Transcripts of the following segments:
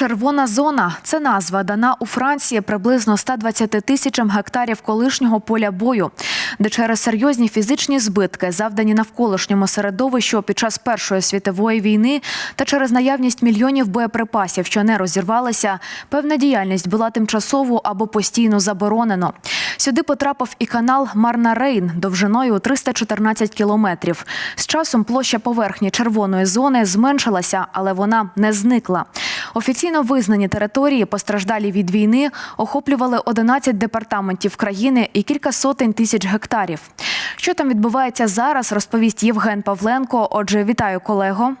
Червона зона це назва дана у Франції приблизно 120 тисячам гектарів колишнього поля бою, де через серйозні фізичні збитки, завдані навколишньому середовищу під час Першої світової війни, та через наявність мільйонів боєприпасів, що не розірвалися, певна діяльність була тимчасово або постійно заборонено. Сюди потрапив і канал Марна Рейн довжиною у 314 кілометрів. З часом площа поверхні червоної зони зменшилася, але вона не зникла. Офіційно визнані території, постраждалі від війни, охоплювали 11 департаментів країни і кілька сотень тисяч гектарів. Що там відбувається зараз, розповість Євген Павленко. Отже, вітаю колего.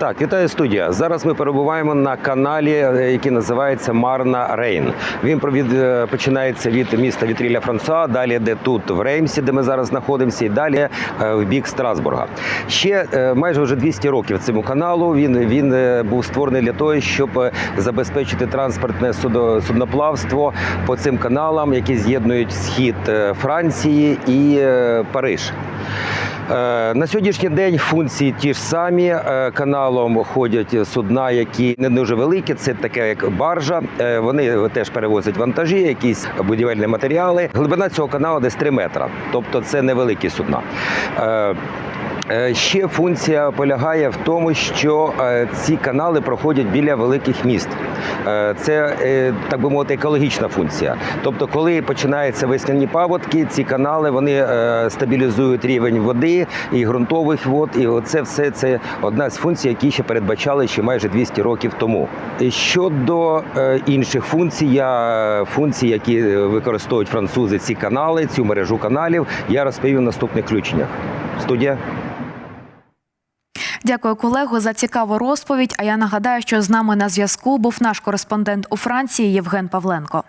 Так, вітаю студія. Зараз ми перебуваємо на каналі, е, який називається Марна Рейн. Він е, починається від міста Вітріля Франсуа, далі йде тут в Реймсі, де ми зараз знаходимося, і далі е, в бік Страсбурга. Ще майже вже 200 років цьому каналу. Він, він був створений для того, щоб забезпечити транспортне судноплавство по цим каналам, які з'єднують схід Франції і Париж. Е, На сьогоднішній день функції ті ж самі. Е, Каналом ходять судна, які не дуже великі. Це таке як баржа. Е, Вони теж перевозять вантажі, якісь будівельні матеріали. Глибина цього каналу десь 3 метра, тобто це невеликі судна. Ще функція полягає в тому, що ці канали проходять біля великих міст. Е, Це, е, так би мовити, екологічна функція. Тобто, коли починаються весняні паводки, ці канали вони е, стабілізують рівень води і ґрунтових вод. І оце все це одна з функцій, які ще передбачали ще майже 200 років тому. Щодо інших функцій, я функцій, які використовують французи ці канали, цю мережу каналів, я розповів в наступних включеннях. Студія. Дякую, колего, за цікаву розповідь. А я нагадаю, що з нами на зв'язку був наш кореспондент у Франції Євген Павленко.